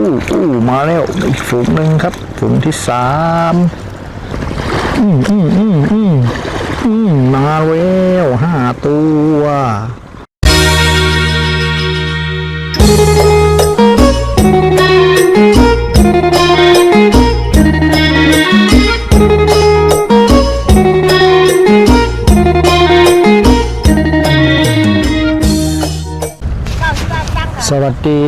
อู้อู้มาแล้วอีกฝูงหนึ่งครับฝูงที่สามอืมอืมอืมอืมอืมมาแล้วห้าตัว สวัสดี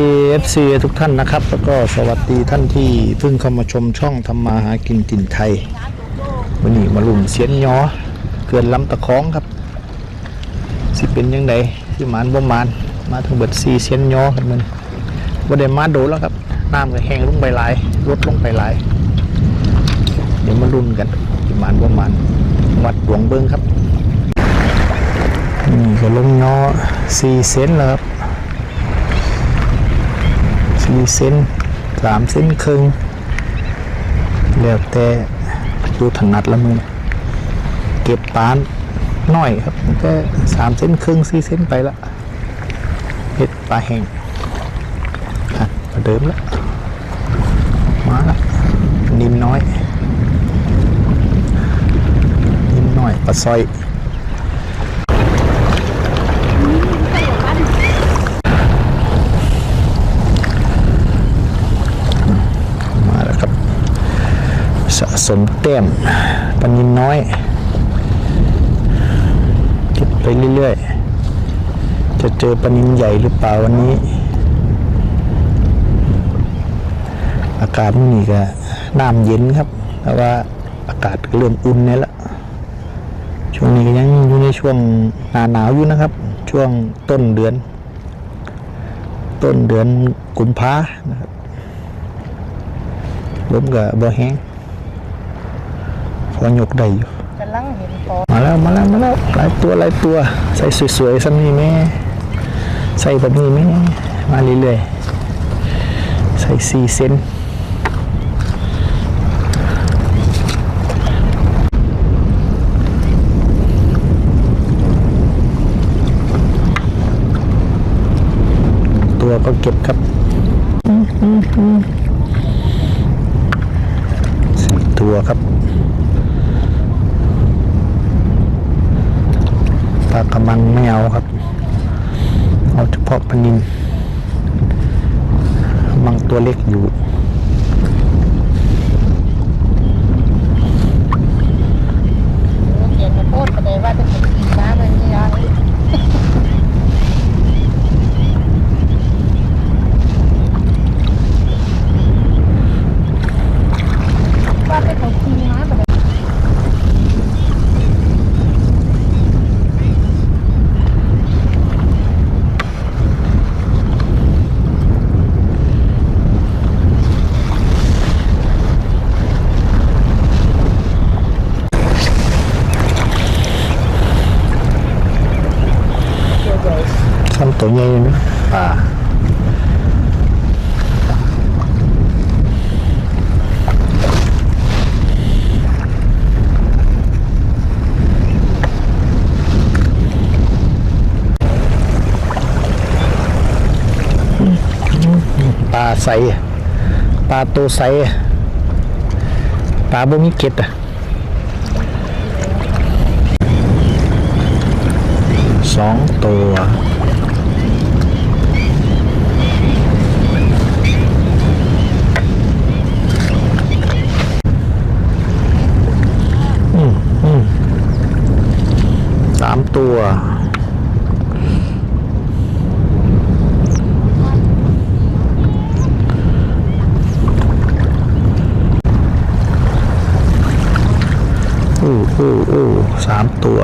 FC ทุกท่านนะครับ แล้วก็สวัสดีท่านที่เพิ่งเข้ามาชมช่องทำมาหากินตินไทย วันนี้มาลุ่มเสียนยอเกินลำตะคองครับ สิเป็นยังไงสิหมานบ่หมาน มาถึงเบิดซีเสียนยอครับมันบ่ได้มาโดนแล้วครับน้ำก็แห้งลงไปหลายลดลงไปหลาย เดี๋ยวมาลุ้นกันสิหมานบ่หมานวัดหลวงเบิ้งครับนี่ก็ลงยอซีเซนแล้วครับ สี่เซนสามเซนครึ่งแล้วแต่ดูถนัดละมือเก็บปานน้อยครับแค่สามเซนครึ่งสี่เซนไปละเห็ดปลาแห้งอะประเดิมละมาละนิ่มน้อย นิ่มน้อยปลาซอยะสมแต้มปนินน้อยเก็บไปเรื่อยๆ จะเจอปนินใหญ่หรือเปล่าวันนี้ อากาศมันนี่ก็น้ำเย็นครับ แต่ว่าอากาศเริ่มอุ่นเนี่ยละช่วงนี้ยังอยู่ในช่วงหนาหนาวอยู่นะครับ ช่วงต้นเดือน ต้นเดือนกุมภานะครับลมกับบ่แห้ง พอยกได้อยู่กำลังเห็นปอมาแล้วมาแล้วมาแล้วหลายตัวหลายตัว ใส่สวยๆสักนี้แม่ใส่แบบนี้แม่มาเรื่อยๆใส่สี่เซนตัวก็เก็บครับสี่ตัวครับ ปลากระมังไม่เอาครับ เอาเฉพาะปลานินมังตัวเล็กอยู่ เขียนมาโพดไปเลยว่าจะเป็นกินน้ำมันนี่ยังว่าเป็นของกินน้ำไปเลย ทำตัวใหญ่ไหมปลาปลา ใสปลาตัวใสปลาบ่มีเกล็ดอะสองตัวอืมอืมสามตัว อู้อู้อู้สามตัว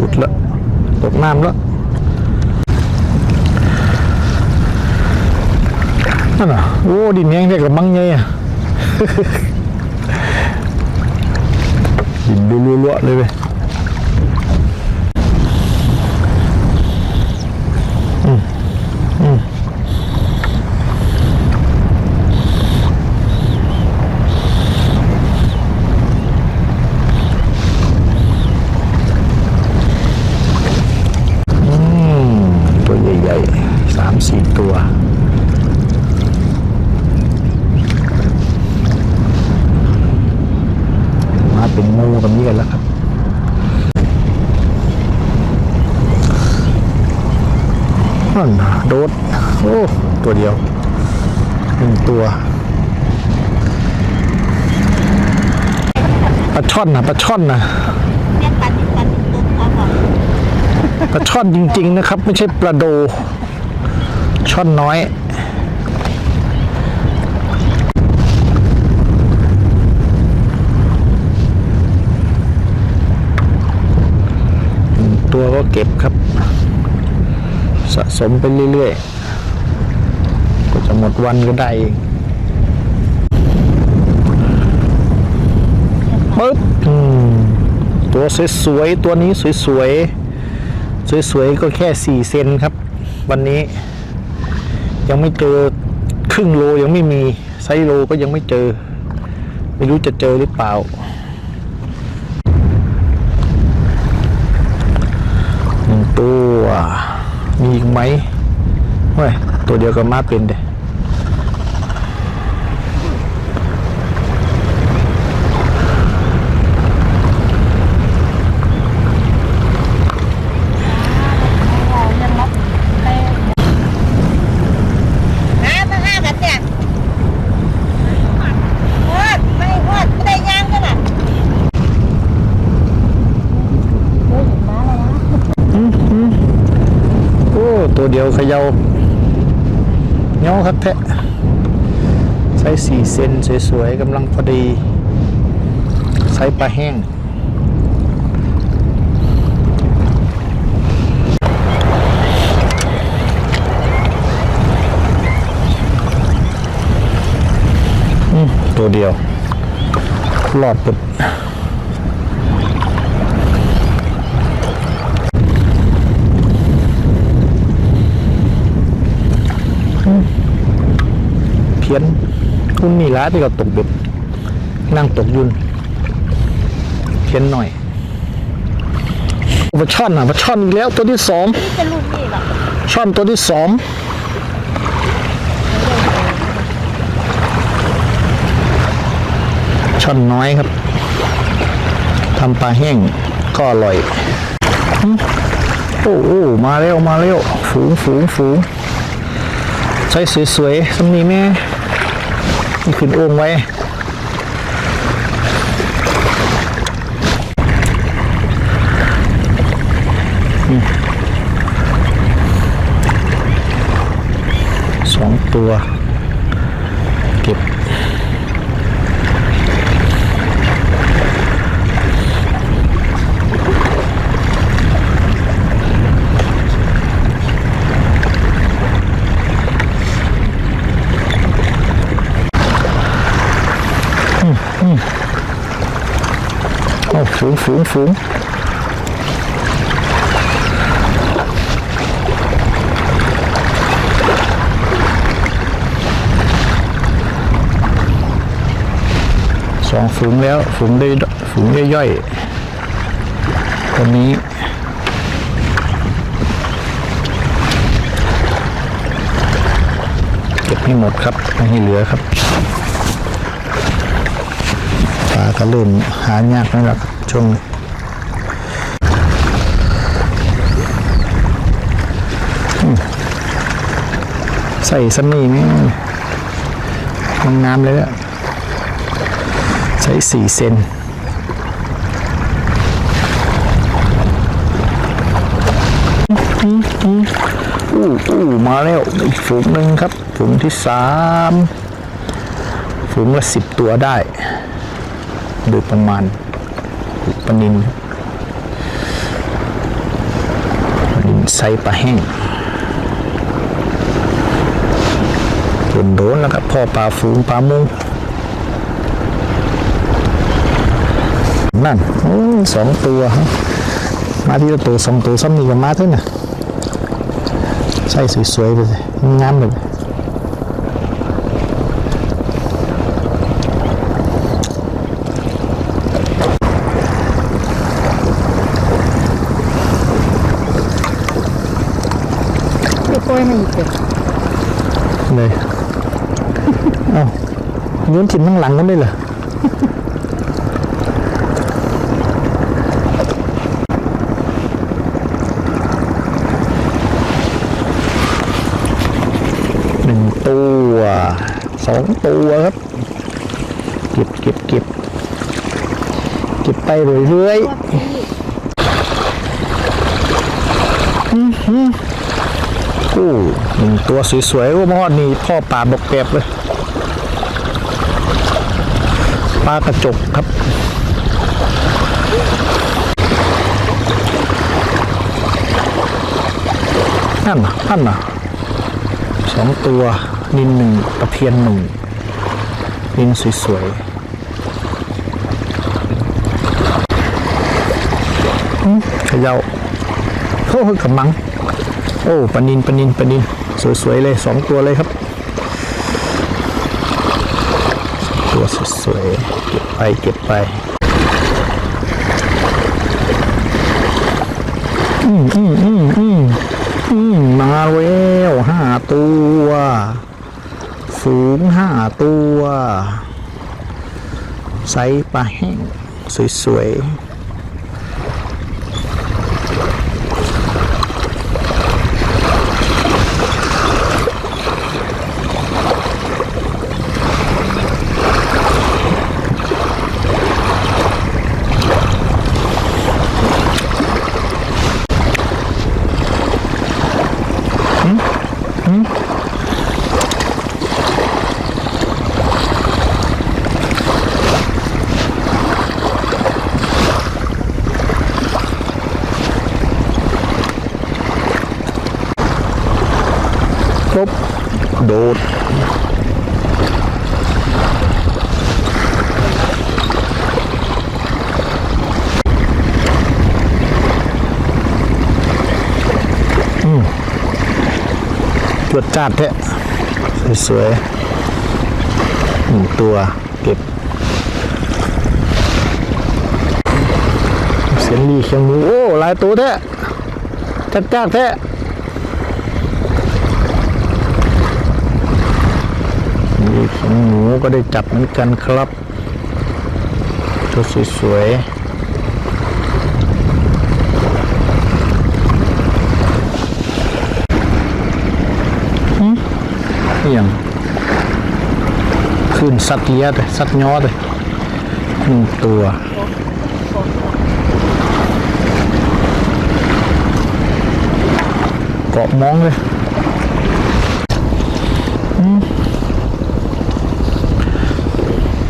อุดละตกน้ำละนั่นน่ะโอ้ดินแห้งได้กับมังไงอะดินดูรัวๆเลยเว้ยอืมอืม เป็นงูแบบนี้กันแล้วครับ นั่นโดด โอ้ ตัวเดียวหนึ่งตัวปลาช่อนนะปลาช่อนนะเรียกปันปันตุ๊กเอาบอกปลาช่อนจริง ๆ นะครับ ไม่ใช่ปลาโด ช่อนน้อยหนึ่งตัวก็เก็บครับ สะสมไปเรื่อยๆก็ จะหมดวันก็ได้เองปึ๊บอืมตัวสวยๆ ตัวนี้สวยๆ สวยๆ ก็แค่สี่เซนครับ วันนี้ ยังไม่เจอครึ่งโลยังไม่มี ไซส์โลก็ยังไม่เจอ ไม่รู้จะเจอหรือเปล่าหนึ่งตัว มีอีกไหมเฮ้ย ตัวเดียวกับมาเป็นเด้เรายังรับไปหามาห้ากันเนี่ยฮอดไม่ฮอดไม่ได้ย่างกันอะเฮ้ยเห็นม้าแล้วนะโอ้ตัวเดียวเขยา เงาครับแทะไซส์สี่เซนสวยๆกำลังพอดีไซส์ปลาแห้งตัวเดียวหลอดปุด เพี้ยนคุณนี่ละที่เราตกเบ็ดนั่งตกยุนเพี้ยนหน่อยปลาช่อนอะปลาช่อนอีกแล้วตัวที่สองนี่เป็นลูกนี่หรอช่อนตัวที่สองช่อนน้อยครับทำปลาแห้งก็อร่อยหึโอ้โอ้มาเร็วมาเร็วฝูงฝูงฝูงใช้สวยๆสำนีแม่นี่ ขึ้นโอ่งไว้สองตัว เก็บ อืมอืม โอ้ฝูงฝูงฝูงสองฝูงแล้วฝูงได้ฝูงย่อยๆตัวนี้เก็บให้หมดครับ ไม่ให้เหลือครับ ก็เริ่มหายากแล้วล่ะครับช่วงนี้ใส่สมีนี่มันงามเลยอะใช้สี่เซนอู้อู้มาแล้วอีกฝูงหนึ่งครับ ฝูงที่สามฝูงละสิบตัวได้ โดยประมาณปนินปนินไซปลาแห้งโดนๆแล้วครับพ่อปลาฝูงปลามุงนั่นอสองตัวครับมาที่ตัวสองตัวซ้ำนี่กับมาเท่าน่ะใส่สวยๆไปเลยงามเลย ย้อนถิ่นข้างหลังกันได้เหรอหนึ่งตัวสองตัวครับ เก็บเก็บเก็บเก็บไปเรื่อยๆอือหกู้หนึ่งตัวสวยๆโอ้มอดนี่พ่อป่าบอกแกบเลย ปลากระจกครับ นั่นน่ะนั่นน่ะสองตัวนินหนึ่งตะเพียนหนึ่งนินสวยๆอืมเขยาโอ้ยกำมัง โอ้ปนินปนินปนิน สวยๆเลยสองตัวเลยครับ ตัวสวยๆ ก็บไปเก็บไปอืมอืมอืมอืมอืมมาแล้วห้าตัว สูงห้าตัว ไซส์ปลาแห้ง สวยๆ บ โดด อืมตรวจจัดแท้สวยๆหนึ่งตัวเก็บเสียงดีเขียงหมูโอ้หลายตัวแท้จัดจ้าแท้ มีเขียงหมูก็ได้จับเหมือนกันครับตัวสวยๆหึอย่างขึ้นสัตว์เลี้ยเลยสัตว์ย้อเลยหนึ่งตัวเกาะมองเลย ห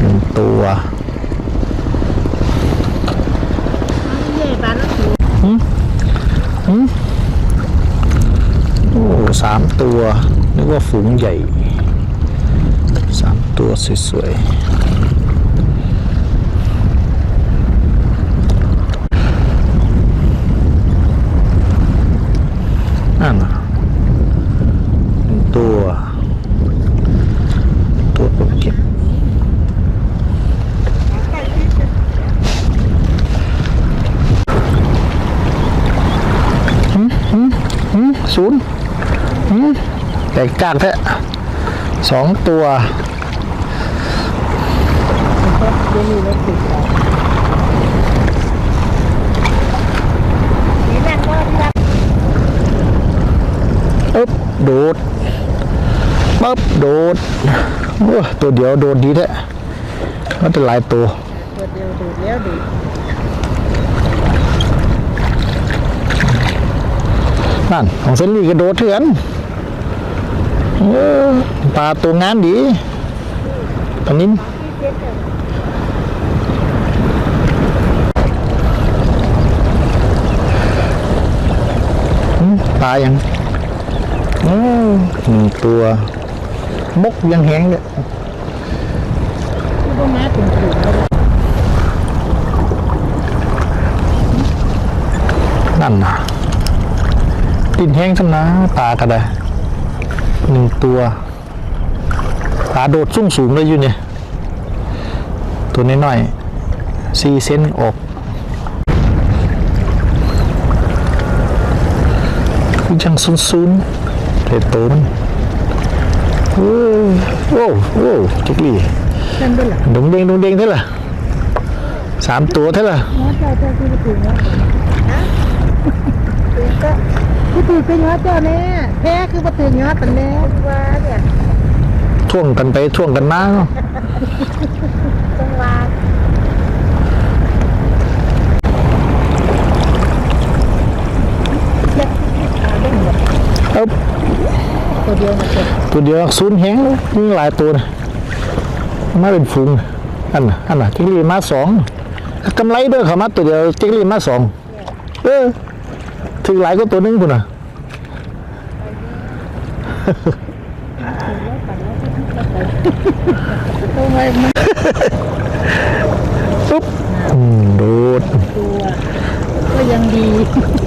นึ่ง ตัวใหญ่ปลาแล้วถูกโอ้สามตัวนึกว่าฝูงใหญ่สามตัวสวยๆนั่นน่ะหนึ่งตัว ตัวปกเก็บ หืมศูนย์หืมแต กจากแท้สองตัวเดี๋ยวนี้รถติดแล้วนี่แม่ก็รับปึ๊บโดดปึ๊บโดดโอ้ตัวเดียวโดดดีแท้ก็จะหลายตัวตัวเดียวดูดแล้วดูดนั่นของเซนลี่ก็โดดเถื่อน ปลาตัวงานดีตอนนี้ปลายังโอ้หนึ่งตัวมกยังแห้งเลยนั่นนะดินแห้งสำนะปลาก็ได้ หนึ่งตัวปลาโดดสูงสูงเลยอยู่เนี่ย ตัวน้อยๆสี่เซนออกคือจังซุนซุนๆเทโตมันโอ้โอ้โอ้จุกลี่นั่นด้วยเหรอดงเด้งดงเด้งเท่าไหร่สามตัวเท่าไหร่หัวใจเจ้าที่ไปถึงแล้วฮะถึงก็ที่ถึงเป็นหัวเจ้าแน่ แพ้คือมาถึงหัวตันแน่ว่าเนี่ยท่วงกันไปท่วงกันมาเนาะจังหวะเล็กเอาเล่นหมดเอ้าตัวเดียวมาเก็บตัวเดียวศูนย์แหงมีหลายตัวนะมาเป็นฝูงอันน่ะอันน่ะจิกลีมาสองกำไรเด้อเขามาตัวเดียวจิกลีมาสองเออถึงหลายก็ตัวหนึงพุ่นน่ะ ตัวไว้มันปุ๊บอืมโดดตัวก็ยังดี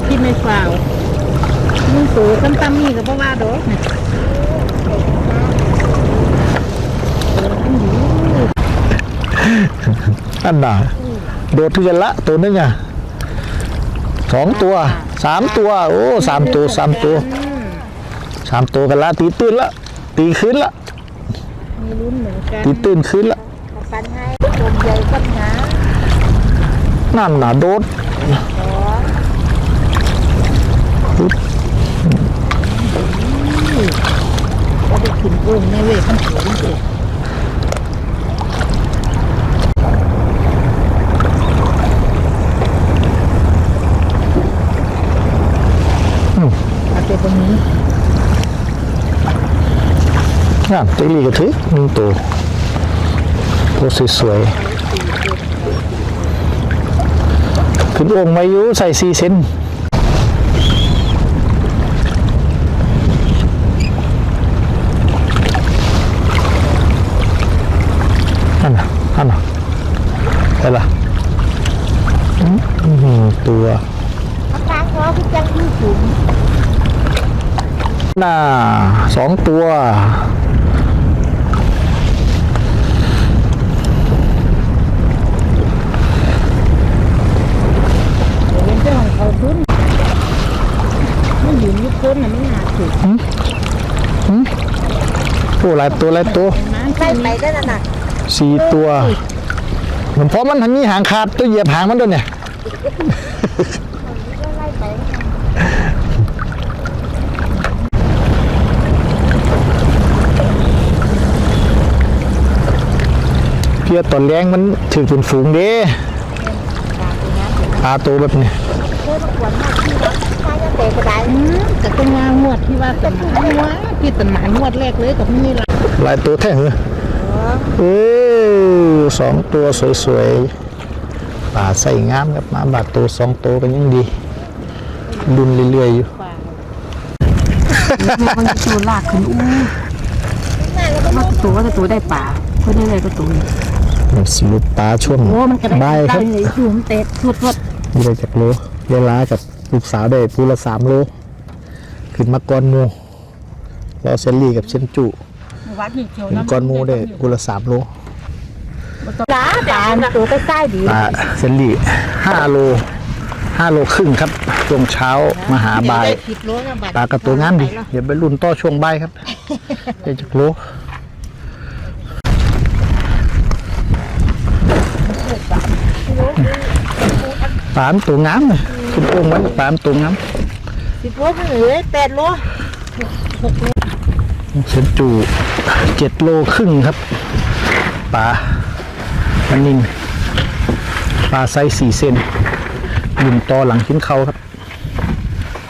ที่ไม่ฟาวมึงสูตั้มตั้มนี่ก็เพราะว่าดอกเนี่ยอันน่ะโดดที่กันละตัวหนึงอะสองตัวสามตัว โอ้สามตัวสามตัวสามตัวกันละตีตื่นละตีขึ้นละมีลุ้นเหมือนกันตีตื่นขึ้นละปันให้ตัวใหญ่ก็หนานั่นน่ะโดดก็ได้ขึ้นโอ่งในเวทมันสวยจริงเอาตัวตร งนี้นั่นจิกลีก็ถือหนึ่งตัวตัวสวยๆ ขึ้นองค์มาอยู่ใส่สี่เซนอันน่ะอันน่ะไปละอืมอื้อหือตัวข้างๆเขาพี่จังที่สูงน่าสองตัว เดี๋ยวเป็นเจ้าของเขาทุนไม่อยู่ยุคต้นน่ะไม่น่าถูก โอ้หลายตัวหลายตัวมันใกล้ไปได้แล้วน่ะสี่ตัวเหมือนเพราะมันทันนี้หางขาดตัวเหยียบหางมันด้วยเนี่ยก็ไล่ไปเพียตอนแรงมันถือเป็นฝูงเด้ปลาตัวแบบนี้ เพื่อประกวดมากที่ว่าถ้าจะเตะกระไดแต่ต้องมางวดที่ว่าแต่หมายว่าที่แต่หมายงวดแรกเลยกับนี่ละหลายตัวแท้เหรอเอ้ยสองตัวสวยๆปลาใส่งามครับมาบาดตัวสองตัวกันยังดีดุนเรื่อยๆอยู่มันจะตัวลากขึ้นอู้มันตัวก็จะตัวได้ป่าเพื่อนอะไรก็ตัวมันสรุปปลาช่วงโอ้มันกระไดบ่ายครับเลยอยู่มันเตะทุดทุดมีได้จากโลเวลากับ ลูกสาวได้ปูละสามโลขึ้นมาก้อนหมูแล้วเซนลี่กับเซนจุวัดนี่เขียวเป็นก้อนหมูได้ปูละสามโลจ้าตาตัวใกล้ๆดีปลาเซนลี่ห้าโลห้าโลครึ่งครับช่วงเช้ามาหาบ่ายผิดโลนะบัดปลากระตัวงามดีเดี๋ยวไปรุ่นต่อช่วงบ่ายครับได้จากโลปลามตัวงามเลย คุณโป้งไว้ปลามตัวงามสิบโลมันเหลือแปดโลเซนจูเจ็ดโลครึ่งครับปลามันนินปลาไซส์สี่เซนลุ่มต่อหลังขึ้นเขาครับ